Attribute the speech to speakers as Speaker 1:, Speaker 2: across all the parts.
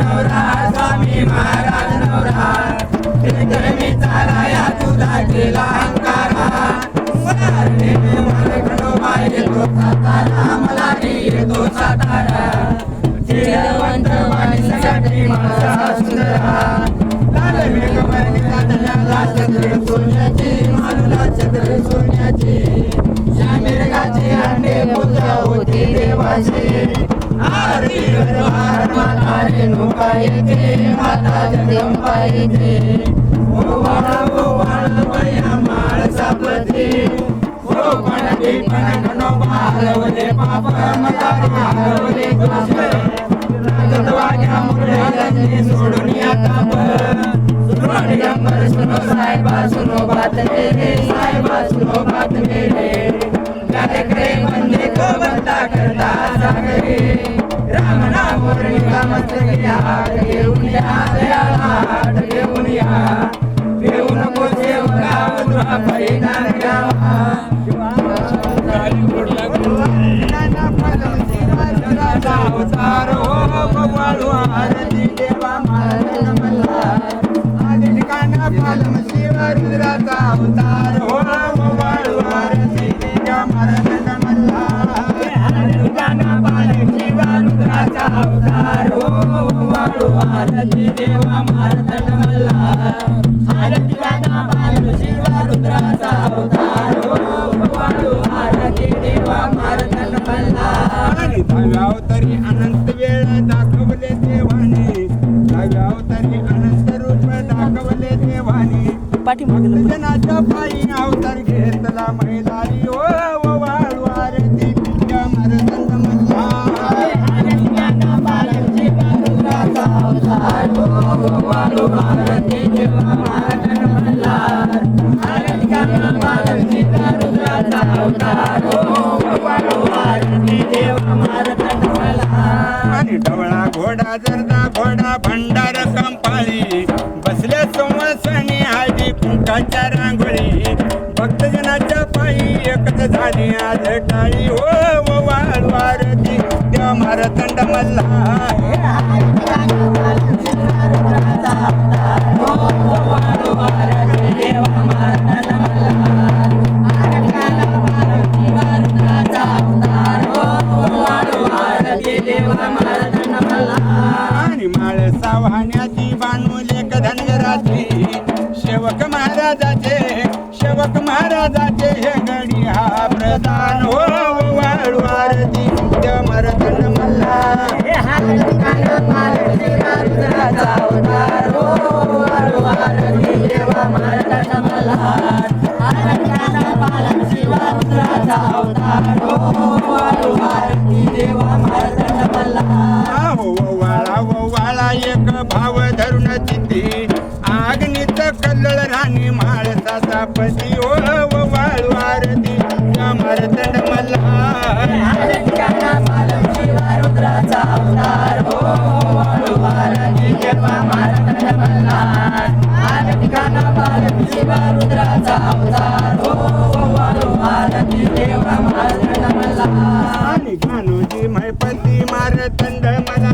Speaker 1: नवरा स्वामी महाराज नवरा मी चालाया तुझा केला अंकारा खंडोबा येतो सातारा मलारी येतो सातारा चिरवंत वाणीसाठी माझा सुंदरा लाल मेघवर्णिता तयाला छत्र सोन्याची मानला रेणुका येते माता जगदंबा येते ओवाळा ओवाळा बया माळ सापते ओ पणती पण खंडोबा हलवले पाप मतारी हलवले दोष राजद्वाग्या मुळे गंजी सोडून या ताप सुनो दिगंबर सुनो साहेबा सुनो बात मेरे साहेबा सुनो बात मेरे गाले करे बंदे को बंदा करता सागरे राम नाम मंत्र मस्तक घेऊन या दयाला हात घेऊन या देऊ नको सेवका उजवा परिणाम घ्यावा अवतार. हो गोपाळू आरती देवा महाराज मल्हार आदी ठिकाणा पालम शिव रुद्राचा अवतार हो
Speaker 2: तरी अनंत वेळ दाखवले देवाने दहाव्याव तरी अनंत रूप दाखवले देवाने भक्तजनाच्या पायी अवतार घेतला महिलारी ओ वाळू आरती त्या मरदंड मल्हार आणि ढवळा घोडा जरदा घोडा भंडार कंपाळी बसल्या संवसणी हळदी कुंकाच्या रांगोळी. भक्तजनाच्या पायी एकच झाली आज टाळी. हो, हो ओ वाळू आरती त्या मारतंड मल्हार. पाण्याची बाणवले धनगराची. शेवक महाराजाचे शेवक महाराजाचे हे गडी हा प्रधान हो, हो वाळवारती आरती. त्या मरतन मल्ला. भाव धरून तिथे आग्नीच कल्लळ राणी माळसाचा पती हो वाळू आरती त्या मरतन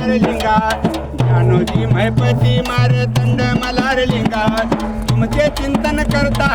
Speaker 2: मलार जानोजी ज्ञानोजी मारे मारतंड मलार लिंगा तुमचे चिंतन करता